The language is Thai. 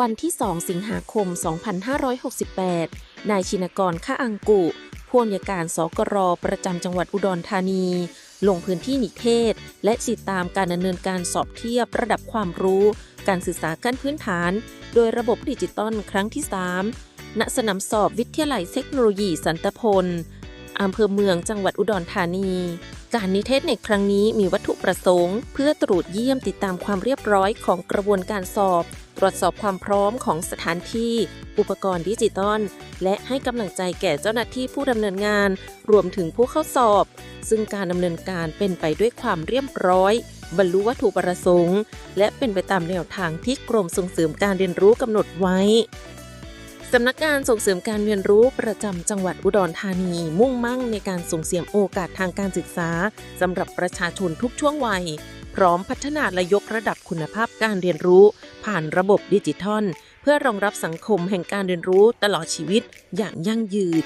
วันที่ 2 สิงหาคม 2568 นายชินกรข้าอังกุ ผู้อำนวยการสกรประจำจังหวัดอุดรธานี ลงพื้นที่นิเทศ และติดตามการดำเนินการสอบเทียบระดับความรู้ การศึกษาขั้นพื้นฐาน โดยระบบดิจิตอลครั้งที่ 3 ณ สนามสอบวิทยาลัยเทคโนโลยีสันตพล อำเภอเมืองจังหวัดอุดรธานี การนิเทศในครั้งนี้มีวัตถุประสงค์ เพื่อตรวจเยี่ยมติดตามความเรียบร้อยของกระบวนการสอบ ตรวจสอบความพร้อมของสถานที่ อุปกรณ์ดิจิตอลและให้กำลังใจแก่เจ้าหน้าที่ผู้ดำเนินงาน รวมถึงผู้เข้าสอบ ซึ่งการดำเนินการเป็นไปด้วยความเรียบร้อยบรรลุวัตถุประสงค์ และเป็นไปตามแนวทางที่กรมส่งเสริมการเรียนรู้กำหนดไว้ สำนักงานส่งเสริมการเรียนรู้ประจำจังหวัดอุดรธานี มุ่งมั่งในการส่งเสริมโอกาสทางการศึกษาสำหรับประชาชนทุกช่วงวัย พร้อมพัฒนาและยกระดับคุณภาพการเรียนรู้ ผ่านระบบดิจิทัล เพื่อรองรับสังคมแห่งการเรียนรู้ตลอดชีวิตอย่างยั่งยืน